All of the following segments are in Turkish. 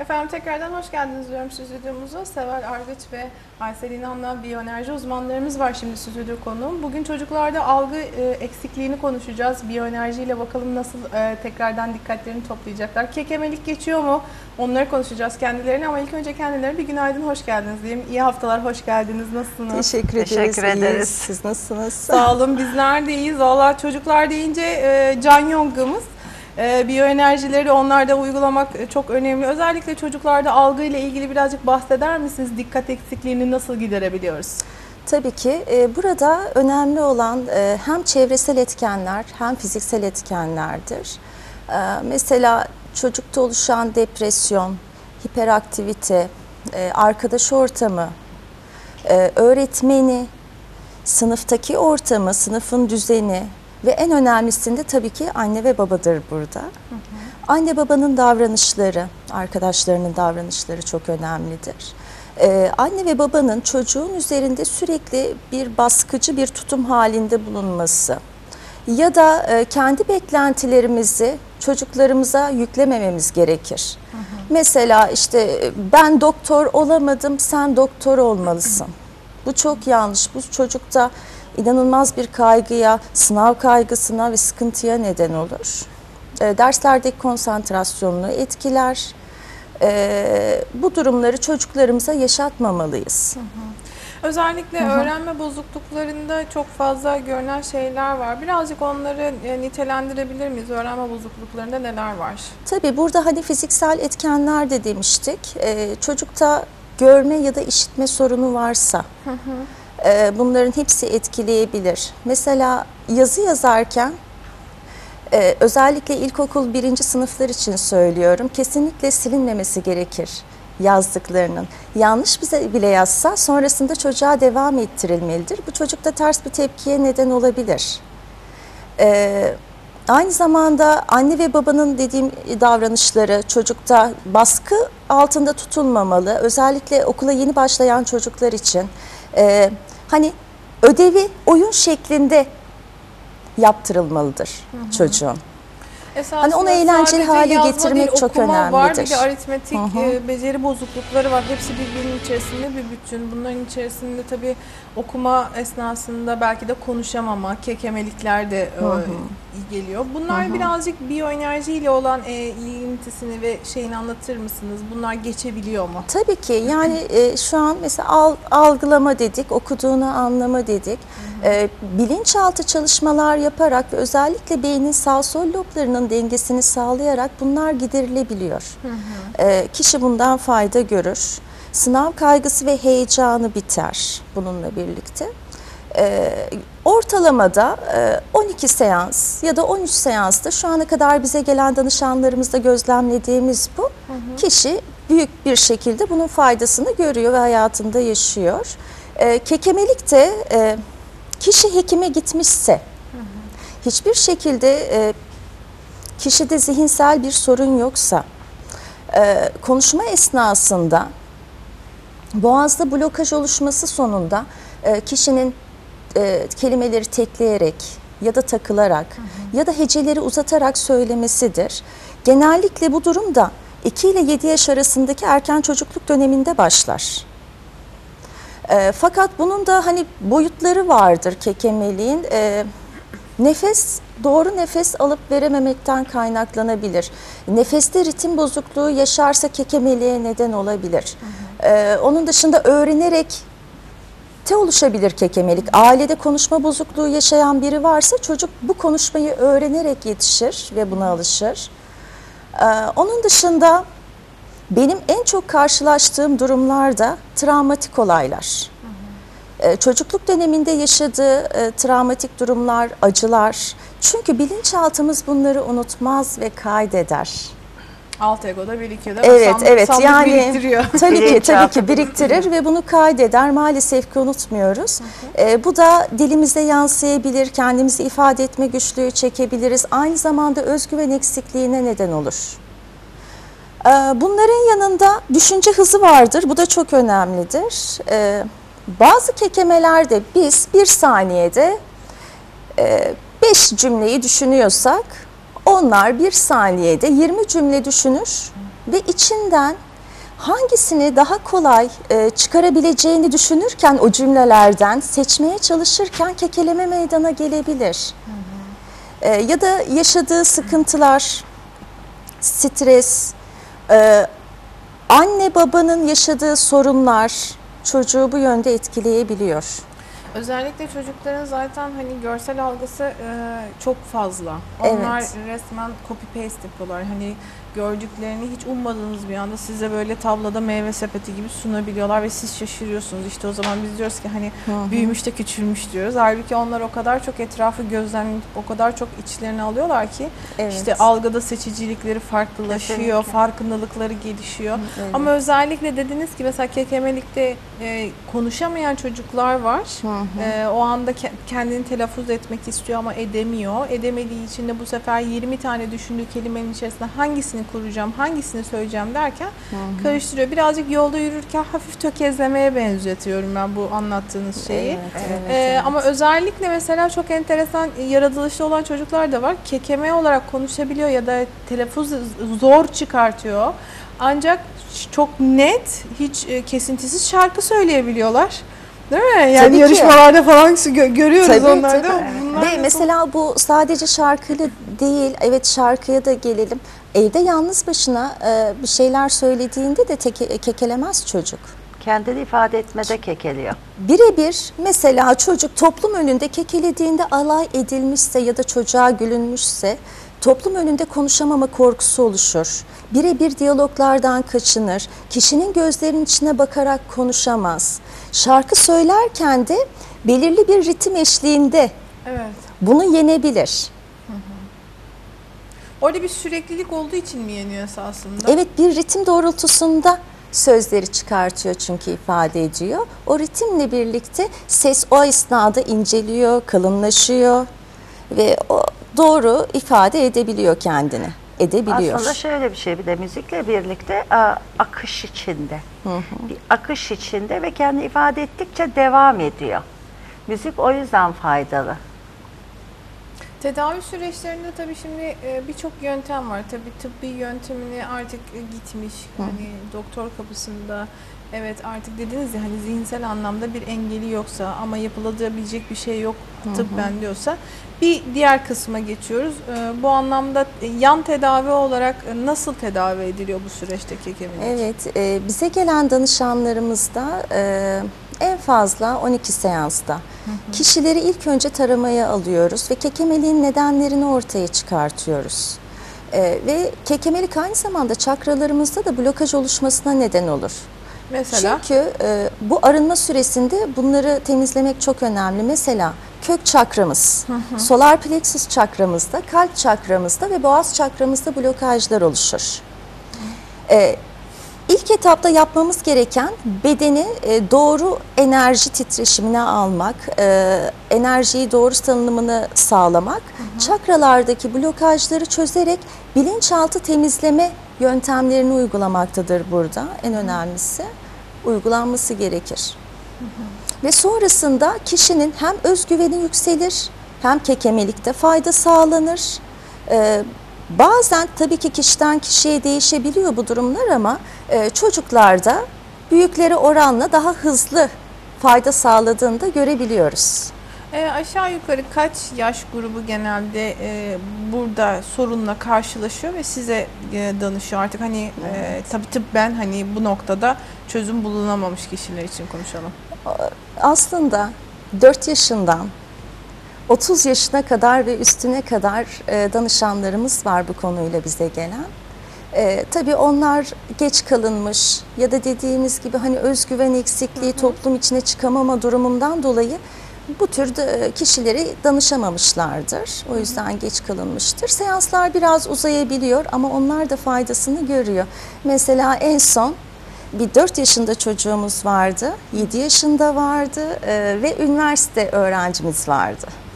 Efendim tekrardan hoş geldiniz diyorum stüdyomuza. Seval Ardıç ve Aysel İnan'la biyoenerji uzmanlarımız var şimdi stüdyo konuğum. Bugün çocuklarda algı e, eksikliğini konuşacağız. Biyoenerjiyle bakalım nasıl e, tekrardan dikkatlerini toplayacaklar. Kekemelik geçiyor mu? Onları konuşacağız kendilerine ama ilk önce kendilerine bir günaydın, hoş geldiniz diyeyim. İyi haftalar, hoş geldiniz. Nasılsınız? Teşekkür ederiz. Teşekkür iyiyiz. ederiz. Siz nasılsınız? Sağ olun bizler de iyiyiz. Valla çocuklar deyince e, can yongumuz. E, biyoenerjileri onlarda uygulamak e, çok önemli. Özellikle çocuklarda algı ile ilgili birazcık bahseder misiniz? Dikkat eksikliğini nasıl giderebiliyoruz? Tabii ki e, burada önemli olan e, hem çevresel etkenler hem fiziksel etkenlerdir. E, mesela çocukta oluşan depresyon, hiperaktivite, e, arkadaş ortamı, öğretmeni, sınıftaki ortamı, sınıfın düzeni ve en önemlisinde tabii ki anne ve babadır burada. Anne babanın davranışları, arkadaşlarının davranışları çok önemlidir. Ee, anne ve babanın çocuğun üzerinde sürekli bir baskıcı bir tutum halinde bulunması ya da e, kendi beklentilerimizi çocuklarımıza yüklemememiz gerekir. Mesela işte e, ben doktor olamadım, sen doktor olmalısın. Bu çok yanlış. Bu çocukta inanılmaz bir kaygıya, sınav kaygısına ve sıkıntıya neden olur. E, derslerdeki konsantrasyonunu etkiler. E, bu durumları çocuklarımıza yaşatmamalıyız. Özellikle öğrenme bozukluklarında çok fazla görünen şeyler var. Birazcık onları e, nitelendirebilir miyiz? Öğrenme bozukluklarında neler var? Tabii burada hani fiziksel etkenler de demiştik. E, çocukta görme ya da işitme sorunu varsa e, bunların hepsi etkileyebilir. Mesela yazı yazarken e, özellikle ilkokul birinci sınıflar için söylüyorum kesinlikle silinmemesi gerekir yazdıklarının. Yanlış bize bile yazsa sonrasında çocuğa devam ettirilmelidir. Bu çocukta ters bir tepkiye neden olabilir. Ee, aynı zamanda anne ve babanın dediğim davranışları çocukta baskı altında tutulmamalı. Özellikle okula yeni başlayan çocuklar için e, hani ödevi oyun şeklinde yaptırılmalıdır çocuğun. Esasında Hani onu eğlenceli hale getirmek değil, çok okuma Var bir önemlidir. de aritmetik Hı hı. e, beceri bozuklukları var. Hepsi birbirinin içerisinde bir bütün. Bunların içerisinde tabii okuma esnasında belki de konuşamama, kekemelikler de e, geliyor. Bunlar birazcık biyoenerjiyle olan e, ilintisini ve şeyini anlatır mısınız? Bunlar geçebiliyor mu? Tabii ki yani e, şu an mesela al- algılama dedik, okuduğunu anlama dedik. E, bilinçaltı çalışmalar yaparak ve özellikle beynin sağ sol loblarının dengesini sağlayarak bunlar giderilebiliyor. E, kişi bundan fayda görür. Sınav kaygısı ve heyecanı biter bununla birlikte. E, ortalamada e, 12 seans ya da 13 seansta şu ana kadar bize gelen danışanlarımızda gözlemlediğimiz bu. Kişi büyük bir şekilde bunun faydasını görüyor ve hayatında yaşıyor. E, kekemelik de e, kişi hekime gitmişse hiçbir şekilde e, kişide zihinsel bir sorun yoksa e, konuşma esnasında boğazda blokaj oluşması sonunda e, kişinin e, kelimeleri tekleyerek ya da takılarak ya da heceleri uzatarak söylemesidir. Genellikle bu durum da 2 ile 7 yaş arasındaki erken çocukluk döneminde başlar. E, fakat bunun da hani boyutları vardır kekemeliğin. E, nefes doğru nefes alıp verememekten kaynaklanabilir. Nefeste ritim bozukluğu yaşarsa kekemeliğe neden olabilir. E, onun dışında öğrenerek te oluşabilir kekemelik. Ailede konuşma bozukluğu yaşayan biri varsa çocuk bu konuşmayı öğrenerek yetişir ve buna alışır. Ee, onun dışında benim en çok karşılaştığım durumlar da travmatik olaylar. Ee, çocukluk döneminde yaşadığı e, travmatik durumlar, acılar. Çünkü bilinçaltımız bunları unutmaz ve kaydeder. Alt egoda birikiyor da Evet, sandık, evet. sandık yani biriktiriyor. tabii ki tabii ki biriktirir ve bunu kaydeder. Maalesef ki unutmuyoruz. Ee, bu da dilimize yansıyabilir, kendimizi ifade etme güçlüğü çekebiliriz. Aynı zamanda özgüven eksikliğine neden olur. Ee, bunların yanında düşünce hızı vardır. Bu da çok önemlidir. Ee, bazı kekemelerde biz bir saniyede e, beş cümleyi düşünüyorsak onlar bir saniyede 20 cümle düşünür ve içinden hangisini daha kolay e, çıkarabileceğini düşünürken o cümlelerden seçmeye çalışırken kekeleme meydana gelebilir. E, ya da yaşadığı sıkıntılar, stres, e, anne babanın yaşadığı sorunlar çocuğu bu yönde etkileyebiliyor. Özellikle çocukların zaten hani görsel algısı e, çok fazla. Onlar Evet. resmen copy paste yapıyorlar. Hani gördüklerini hiç ummadığınız bir anda size böyle tabloda meyve sepeti gibi sunabiliyorlar ve siz şaşırıyorsunuz. İşte o zaman biz diyoruz ki hani büyümüş de küçülmüş diyoruz. Halbuki onlar o kadar çok etrafı gözlemleyip o kadar çok içlerine alıyorlar ki Evet. işte algıda seçicilikleri farklılaşıyor, Kesinlikle. farkındalıkları gelişiyor. Evet. Ama özellikle dediniz ki mesela kekemelikte e, konuşamayan çocuklar var. E, o anda ke- kendini telaffuz etmek istiyor ama edemiyor. Edemediği için de bu sefer 20 tane düşündüğü kelimenin içerisinde hangisini kuracağım, hangisini söyleyeceğim derken karıştırıyor. Birazcık yolda yürürken hafif tökezlemeye benzetiyorum ben bu anlattığınız şeyi. Evet, evet, Ee, evet. Ama özellikle mesela çok enteresan yaratılışlı olan çocuklar da var. Kekeme olarak konuşabiliyor ya da telaffuz zor çıkartıyor. Ancak çok net, hiç e, kesintisiz şarkı söyleyebiliyorlar. Değil mi? Yani Tabii ki. yarışmalarda falan gö- görüyoruz Tabii, onları da. tabii. Bunlar Ve mesela bu sadece şarkıyla değil, evet şarkıya da gelelim. Evde yalnız başına e, bir şeyler söylediğinde de teke- kekelemez çocuk. Kendini ifade etmede kekeliyor. Birebir mesela çocuk toplum önünde kekelediğinde alay edilmişse ya da çocuğa gülünmüşse toplum önünde konuşamama korkusu oluşur. Birebir diyaloglardan kaçınır. Kişinin gözlerinin içine bakarak konuşamaz. Şarkı söylerken de belirli bir ritim eşliğinde Evet. bunu yenebilir. Orada bir süreklilik olduğu için mi yeniyor esasında? Evet bir ritim doğrultusunda sözleri çıkartıyor çünkü ifade ediyor. O ritimle birlikte ses o esnada inceliyor, kalınlaşıyor ve o doğru ifade edebiliyor kendini. Edebiliyor. Aslında şöyle bir şey bir de müzikle birlikte a, akış içinde. Bir akış içinde ve kendini ifade ettikçe devam ediyor. Müzik o yüzden faydalı. Tedavi süreçlerinde tabii şimdi e, birçok yöntem var. Tabii tıbbi yöntemini artık e, gitmiş. Hani doktor kapısında evet artık dediniz ya hani zihinsel anlamda bir engeli yoksa ama yapılabilecek bir şey yok tıbben diyorsa bir diğer kısma geçiyoruz. E, Bu anlamda yan tedavi olarak nasıl tedavi ediliyor bu süreçte kekemelik? Evet, bize gelen danışanlarımızda en fazla 12 seansta kişileri ilk önce taramaya alıyoruz ve kekemeliğin nedenlerini ortaya çıkartıyoruz. E, ve kekemelik aynı zamanda çakralarımızda da blokaj oluşmasına neden olur. Mesela Çünkü e, bu arınma süresinde bunları temizlemek çok önemli. Mesela kök çakramız, solar plexus çakramızda, kalp çakramızda ve boğaz çakramızda blokajlar oluşur. E, ilk etapta yapmamız gereken bedeni e, doğru enerji titreşimine almak, e, enerjiyi doğru salınımını sağlamak, çakralardaki blokajları çözerek bilinçaltı temizleme yöntemlerini uygulamaktadır burada. En önemlisi uygulanması gerekir. Ve sonrasında kişinin hem özgüveni yükselir hem kekemelikte fayda sağlanır. Bazen tabii ki kişiden kişiye değişebiliyor bu durumlar ama e, çocuklarda büyüklere oranla daha hızlı fayda sağladığını da görebiliyoruz. E, aşağı yukarı kaç yaş grubu genelde e, burada sorunla karşılaşıyor ve size e, danışıyor artık hani e, tabii tıbben hani bu noktada çözüm bulunamamış kişiler için konuşalım. Aslında 4 yaşından 30 yaşına kadar ve üstüne kadar e, danışanlarımız var bu konuyla bize gelen. E, tabii onlar geç kalınmış ya da dediğimiz gibi hani özgüven eksikliği, toplum içine çıkamama durumundan dolayı bu tür de, kişileri danışamamışlardır. O yüzden geç kalınmıştır. Seanslar biraz uzayabiliyor ama onlar da faydasını görüyor. Mesela en son bir 4 yaşında çocuğumuz vardı, 7 yaşında vardı e, ve üniversite öğrencimiz vardı.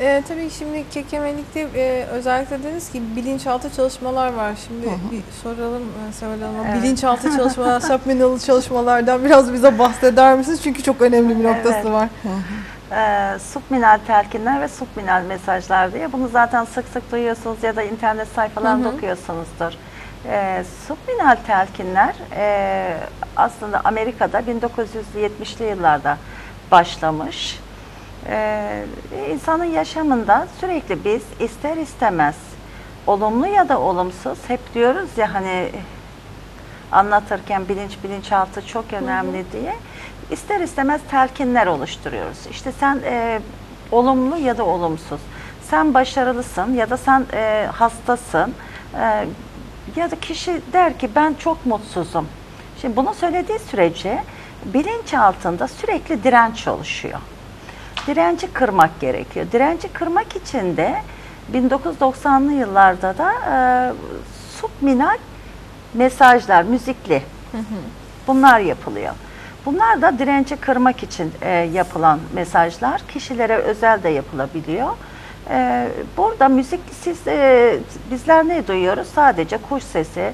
E, tabii şimdi kekemelikte e, özellikle dediniz ki bilinçaltı çalışmalar var. Şimdi bir soralım e, Seval Hanım'a. Evet. Bilinçaltı çalışmalar, subliminal çalışmalardan biraz bize bahseder misiniz? Çünkü çok önemli bir noktası Evet. var. Ee, subminal telkinler ve subminal mesajlar diye bunu zaten sık sık duyuyorsunuz ya da internet sayfalarında okuyorsunuzdur. E, subliminal telkinler e, aslında Amerika'da 1970'li yıllarda başlamış. E, insanın yaşamında sürekli biz ister istemez olumlu ya da olumsuz hep diyoruz ya hani anlatırken bilinç bilinçaltı çok önemli diye ister istemez telkinler oluşturuyoruz. İşte sen e, olumlu ya da olumsuz, sen başarılısın ya da sen e, hastasın e, ya da kişi der ki ben çok mutsuzum. Şimdi bunu söylediği sürece bilinç altında sürekli direnç oluşuyor. Direnci kırmak gerekiyor. Direnci kırmak için de 1990'lı yıllarda da e, subminal mesajlar, müzikli bunlar yapılıyor. Bunlar da direnci kırmak için e, yapılan mesajlar. Kişilere özel de yapılabiliyor. E, burada müzik siz, e, bizler ne duyuyoruz? Sadece kuş sesi,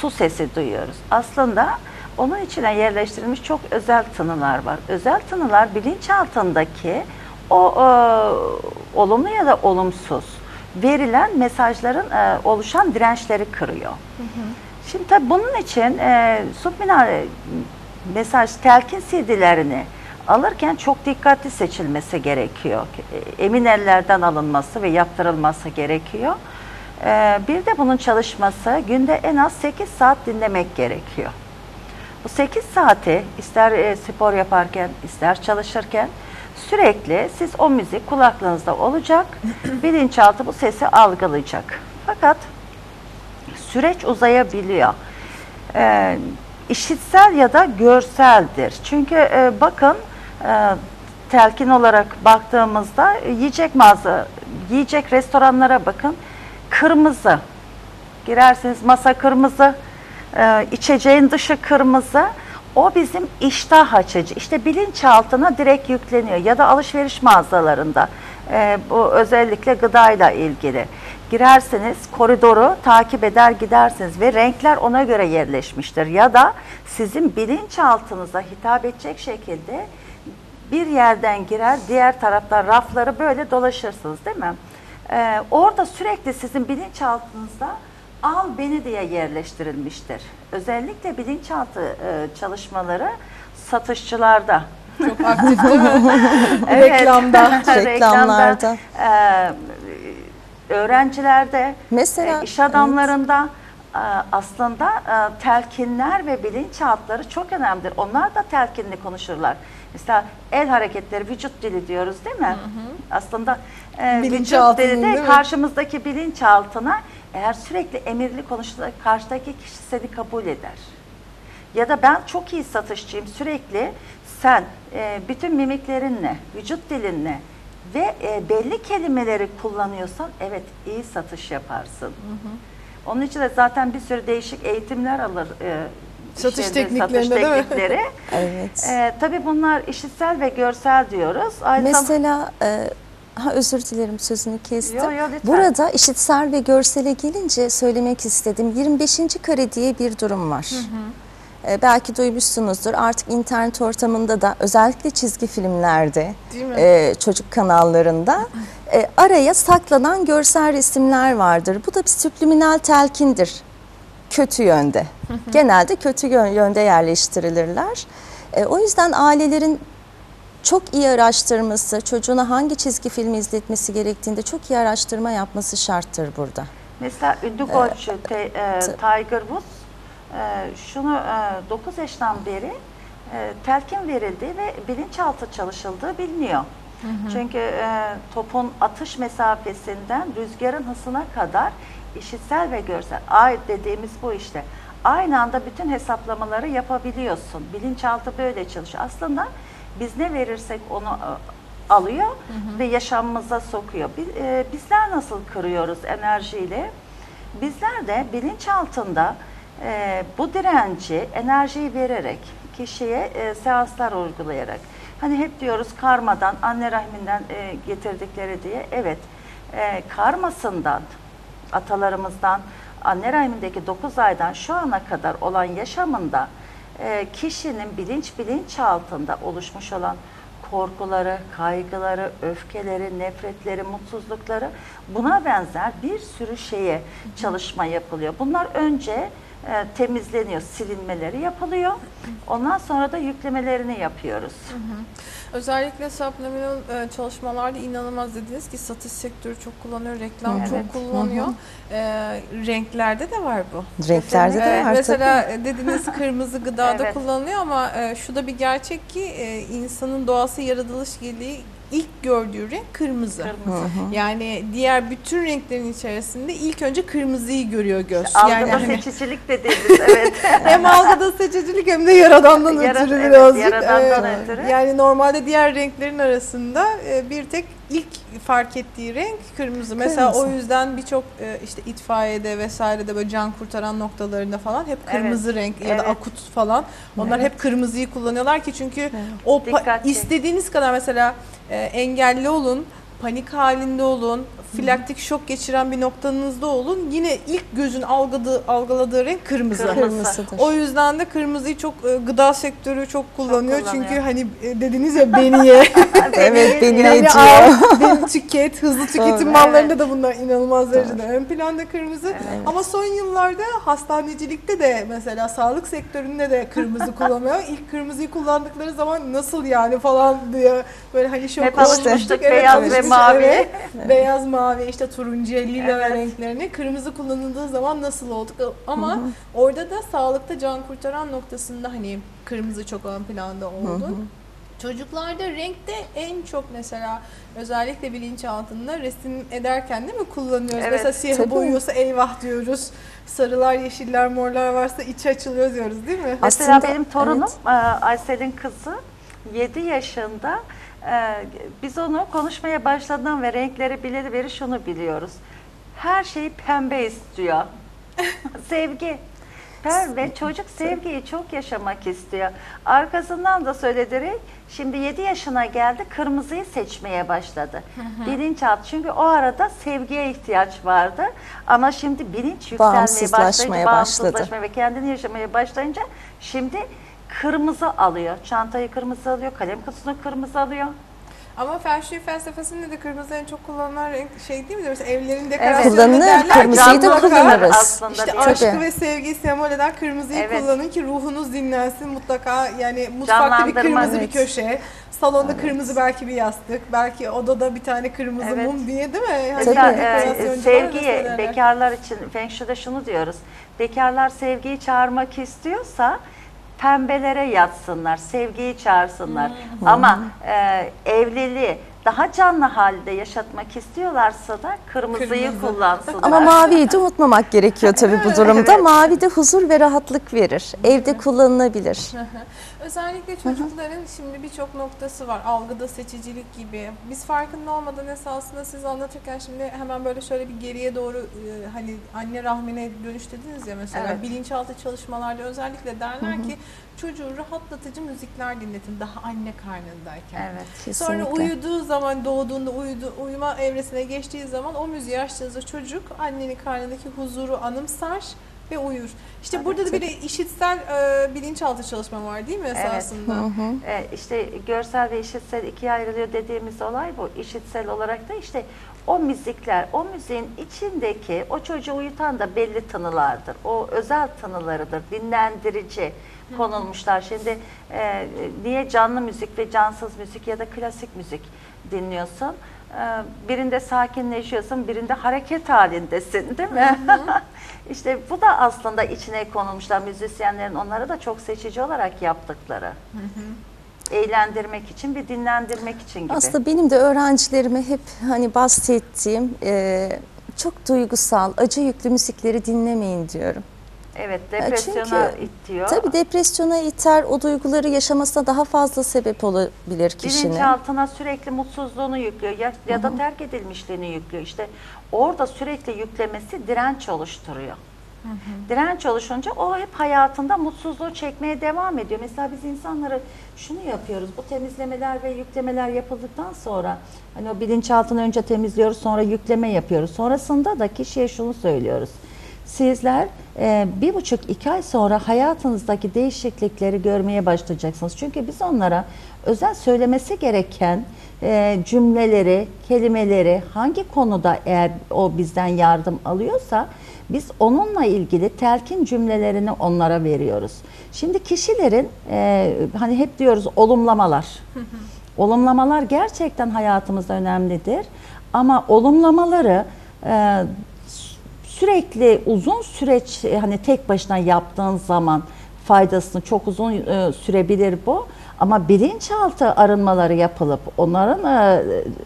su sesi duyuyoruz. Aslında onun içine yerleştirilmiş çok özel tınılar var. Özel tınılar bilinçaltındaki o e, olumlu ya da olumsuz verilen mesajların e, oluşan dirençleri kırıyor. Şimdi tabii bunun için e, subliminal e, mesaj telkin CD'lerini alırken çok dikkatli seçilmesi gerekiyor. E, Emin ellerden alınması ve yaptırılması gerekiyor. E, bir de bunun çalışması günde en az 8 saat dinlemek gerekiyor. Bu 8 saati ister e, spor yaparken ister çalışırken sürekli siz o müzik kulaklığınızda olacak. bilinçaltı bu sesi algılayacak. Fakat süreç uzayabiliyor. Ee, işitsel ya da görseldir. Çünkü e, bakın e, telkin olarak baktığımızda e, yiyecek mağaza, yiyecek restoranlara bakın. Kırmızı. Girersiniz masa kırmızı, e, içeceğin dışı kırmızı. O bizim iştah açıcı. İşte bilinçaltına direkt yükleniyor ya da alışveriş mağazalarında. E, bu özellikle gıdayla ilgili. Girersiniz koridoru takip eder gidersiniz ve renkler ona göre yerleşmiştir. Ya da sizin bilinçaltınıza hitap edecek şekilde bir yerden girer diğer taraftan rafları böyle dolaşırsınız değil mi? Ee, orada sürekli sizin bilinçaltınızda al beni diye yerleştirilmiştir. Özellikle bilinçaltı e, çalışmaları satışçılarda. Çok aktif değil mi? Evet. Reklamda. Reklamlarda. e, öğrencilerde, Mesela, e, iş adamlarında e, aslında e, telkinler ve bilinçaltları çok önemlidir. Onlar da telkinli konuşurlar. Mesela el hareketleri, vücut dili diyoruz değil mi? Aslında e, vücut dili de karşımızdaki bilinçaltına eğer sürekli emirli konuşulursa karşıdaki kişi seni kabul eder. Ya da ben çok iyi satışçıyım sürekli sen e, bütün mimiklerinle, vücut dilinle ve e, belli kelimeleri kullanıyorsan evet iyi satış yaparsın. Onun için de zaten bir sürü değişik eğitimler alır. e, Satış şeyde, tekniklerinde satış değil mi? teknikleri. Evet. E, tabii bunlar işitsel ve görsel diyoruz. Aynı zamanda Mesela e, ha özür dilerim sözünü kestim. Yo, yo, lütfen. Burada işitsel ve görsele gelince söylemek istedim. 25. kare diye bir durum var. E, belki duymuşsunuzdur. Artık internet ortamında da özellikle çizgi filmlerde, e, çocuk kanallarında e, araya saklanan görsel resimler vardır. Bu da bir subliminal telkindir. Kötü yönde. Genelde kötü yön- yönde yerleştirilirler. E, o yüzden ailelerin çok iyi araştırması, çocuğuna hangi çizgi filmi izletmesi gerektiğinde çok iyi araştırma yapması şarttır burada. Mesela ünlü golfçü Te- e, Tiger Woods e, şunu e, 9 yaştan beri e, telkin verildiği ve bilinçaltı çalışıldığı biliniyor. Çünkü e, topun atış mesafesinden rüzgarın hızına kadar işitsel ve görsel, ay dediğimiz bu işte. Aynı anda bütün hesaplamaları yapabiliyorsun. Bilinçaltı böyle çalışıyor. Aslında biz ne verirsek onu e, alıyor ve yaşamımıza sokuyor. Biz, e, bizler nasıl kırıyoruz enerjiyle? Bizler de bilinçaltında e, bu direnci, enerjiyi vererek, kişiye e, seanslar uygulayarak, hani hep diyoruz karmadan, anne rahminden e, getirdikleri diye, evet, e, karmasından, atalarımızdan, anne rahmindeki 9 aydan şu ana kadar olan yaşamında e, kişinin bilinç bilinç altında oluşmuş olan korkuları, kaygıları, öfkeleri, nefretleri, mutsuzlukları buna benzer bir sürü şeye çalışma yapılıyor. Bunlar önce e, temizleniyor, silinmeleri yapılıyor. Ondan sonra da yüklemelerini yapıyoruz. Özellikle subliminal e, çalışmalarda inanılmaz dediniz ki satış sektörü çok kullanıyor, reklam Evet. çok kullanıyor. E, renklerde de var bu. Renklerde de Evet, var mesela e, dediniz kırmızı gıdada Evet. kullanılıyor ama e, şu da bir gerçek ki e, insanın doğası yaratılış gereği ilk gördüğü renk kırmızı. Kırmızı. Yani diğer bütün renklerin içerisinde ilk önce kırmızıyı görüyor göz. Algıda yani hani seçicilik dediğimiz evet. hem algıda seçicilik hem de yaradandan Yara- ötürü evet, birazcık. yaradandan e, ötürü. Yani normalde diğer renklerin arasında e, bir tek ilk fark ettiği renk kırmızı. Mesela Kırmızı. o yüzden birçok e, işte itfaiyede vesairede böyle can kurtaran noktalarında falan hep kırmızı renk ya da evet. akut falan. Onlar hep kırmızıyı kullanıyorlar ki çünkü o Dikkat çek. istediğiniz kadar mesela e, engelli olun, panik halinde olun, filaktik şok geçiren bir noktanızda olun. Yine ilk gözün algıladığı, algıladığı renk kırmızı. Kırmızı. Kırmızıdır. O yüzden de kırmızıyı çok e, gıda sektörü çok kullanıyor. kullanıyor. Çünkü hani e, dediniz ya beni ye. Evet beni yani al, beni tüket. Hızlı tüketim mallarında da bunlar inanılmaz derecede ön planda kırmızı. Evet. Ama son yıllarda hastanecilikte de mesela sağlık sektöründe de kırmızı kullanıyor. İlk kırmızıyı kullandıkları zaman nasıl yani falan diye böyle hani şok Hep olmuştuk. alışmıştık Evet, beyaz ve alışmıştık, mavi. evet. Beyaz, mavi, işte turuncu, lila Evet. renklerini kırmızı kullanıldığı zaman nasıl olduk? Ama orada da sağlıkta can kurtaran noktasında hani kırmızı çok ön planda oldu. Çocuklarda renkte en çok mesela özellikle bilinçaltında resim ederken değil mi kullanıyoruz? Evet, mesela tabii. boyuyorsa eyvah diyoruz. Sarılar, yeşiller, morlar varsa içi açılıyor diyoruz değil mi? Mesela Aslında, benim torunum evet. e, Aysel'in kızı 7 yaşında. E, Biz onu konuşmaya başladığından ve renkleri bileli beri şunu biliyoruz. Her şeyi pembe istiyor. Sevgi. Ve çocuk sevgiyi çok yaşamak istiyor. Arkasından da söyledi şimdi 7 yaşına geldi kırmızıyı seçmeye başladı. Bilinçaltı çünkü o arada sevgiye ihtiyaç vardı. Ama şimdi bilinç yükselmeye Bağımsızlaşmaya başlayınca, başladı. bağımsızlaşmaya ve kendini yaşamaya başlayınca şimdi kırmızı alıyor. Çantayı kırmızı alıyor, kalem kutusunu kırmızı alıyor. Ama Feng Shui felsefesinde de kırmızı en çok kullanılan renk şey değil mi? Mesela evlerin dekorasyonunda Kullanılır, derler kırmızıyı da kullanırız. Aslında İşte bir- aşkı Tabii. ve sevgiyi sembol eden kırmızıyı Evet. kullanın ki ruhunuz dinlensin mutlaka. Yani mutfakta bir Canlandırma, kırmızı bir evet. köşe, salonda kırmızı belki bir yastık, belki odada bir tane kırmızı Evet. mum diye değil mi? Hani Mesela Tabii. e, dekorasyoncular öyle sevgiyi söylerler. bekarlar için Feng Shui'de şunu diyoruz. Bekarlar sevgiyi çağırmak istiyorsa pembelere yatsınlar, sevgiyi çağırsınlar. Ama e, evliliği daha canlı halde yaşatmak istiyorlarsa da kırmızıyı Kırmızı. kullansınlar. Ama maviyi de unutmamak gerekiyor tabii bu durumda. Evet. Mavi de huzur ve rahatlık verir. Evde kullanılabilir. Hı hı. Özellikle çocukların şimdi birçok noktası var. Algıda seçicilik gibi. Biz farkında olmadan esasında siz anlatırken şimdi hemen böyle şöyle bir geriye doğru e, hani anne rahmine dönüş dediniz ya mesela. Evet. Bilinçaltı çalışmalarda özellikle derler ki çocuğu rahatlatıcı müzikler dinletin daha anne karnındayken. Evet. Sonra Kesinlikle. uyuduğu zaman doğduğunda uyudu, uyuma evresine geçtiği zaman o müziği açtığınızda çocuk annenin karnındaki huzuru anımsar ve uyur. İşte Tabii, burada da bir de işitsel e, bilinçaltı çalışma var değil mi esasında? Hı hı. E, işte görsel ve işitsel ikiye ayrılıyor dediğimiz olay bu. İşitsel olarak da işte o müzikler, o müziğin içindeki o çocuğu uyutan da belli tınılardır. O özel tınılarıdır, dinlendirici konulmuşlar. Şimdi e, niye canlı müzik ve cansız müzik ya da klasik müzik dinliyorsun? E, birinde sakinleşiyorsun, birinde hareket halindesin değil mi? işte bu da aslında içine konulmuşlar müzisyenlerin onları da çok seçici olarak yaptıkları. Eğlendirmek için bir dinlendirmek için gibi. Aslında benim de öğrencilerime hep hani bahsettiğim e, çok duygusal, acı yüklü müzikleri dinlemeyin diyorum. evet depresyona çünkü itiyor. Tabii depresyona iter, o duyguları yaşamasına daha fazla sebep olabilir kişinin. Bilinçaltına sürekli mutsuzluğunu yüklüyor ya, ya da terk edilmişliğini yüklüyor. İşte orada sürekli yüklemesi direnç oluşturuyor. Direnç oluşunca o hep hayatında mutsuzluğu çekmeye devam ediyor. Mesela biz insanları şunu yapıyoruz. Bu temizlemeler ve yüklemeler yapıldıktan sonra hani o bilinçaltını önce temizliyoruz sonra yükleme yapıyoruz. Sonrasında da kişiye şunu söylüyoruz. Sizler e, bir buçuk iki ay sonra hayatınızdaki değişiklikleri görmeye başlayacaksınız. Çünkü biz onlara özel söylemesi gereken e, cümleleri, kelimeleri hangi konuda eğer o bizden yardım alıyorsa biz onunla ilgili telkin cümlelerini onlara veriyoruz. Şimdi kişilerin e, hani hep diyoruz olumlamalar. olumlamalar gerçekten hayatımızda önemlidir. Ama olumlamaları e, sürekli uzun süreç hani tek başına yaptığın zaman faydasını çok uzun e, sürebilir bu. Ama bilinçaltı arınmaları yapılıp onların e,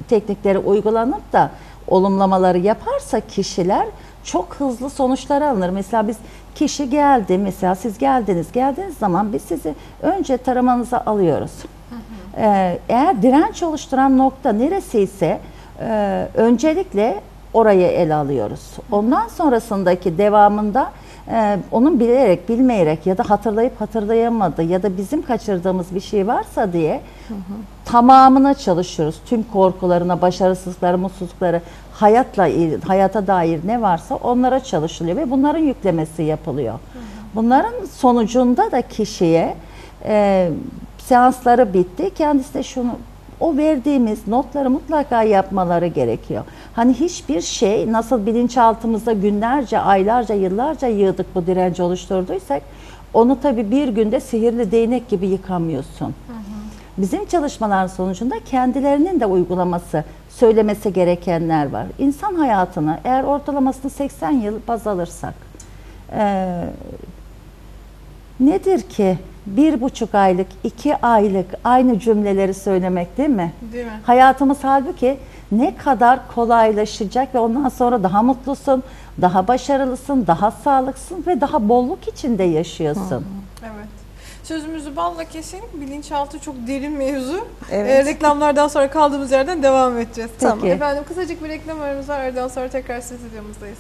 teknikleri uygulanıp da olumlamaları yaparsa kişiler çok hızlı sonuçlar alınır. Mesela biz kişi geldi mesela siz geldiniz geldiğiniz zaman biz sizi önce taramanıza alıyoruz. Ee, eğer direnç oluşturan nokta neresi ise e, öncelikle orayı ele alıyoruz. Ondan sonrasındaki devamında e, onun bilerek, bilmeyerek ya da hatırlayıp hatırlayamadı ya da bizim kaçırdığımız bir şey varsa diye tamamına çalışıyoruz. Tüm korkularına, başarısızlıkları, mutsuzlukları, hayatla hayata dair ne varsa onlara çalışılıyor ve bunların yüklemesi yapılıyor. Bunların sonucunda da kişiye e, seansları bitti. Kendisi de şunu o verdiğimiz notları mutlaka yapmaları gerekiyor. Hani hiçbir şey nasıl bilinçaltımızda günlerce, aylarca, yıllarca yığdık bu direnci oluşturduysak onu tabii bir günde sihirli değnek gibi yıkamıyorsun. Bizim çalışmaların sonucunda kendilerinin de uygulaması, söylemesi gerekenler var. İnsan hayatını eğer ortalamasını 80 yıl baz alırsak eee, nedir ki bir buçuk aylık, iki aylık aynı cümleleri söylemek değil mi? Değil mi? Hayatımız halbuki ne kadar kolaylaşacak ve ondan sonra daha mutlusun, daha başarılısın, daha sağlıklısın ve daha bolluk içinde yaşıyorsun. Evet. Sözümüzü balla kesin. Bilinçaltı çok derin mevzu. Evet. Ee, reklamlardan sonra kaldığımız yerden devam edeceğiz. Tamam. Peki. Efendim kısacık bir reklam aramız var. Aradan sonra tekrar stüdyomuzdayız.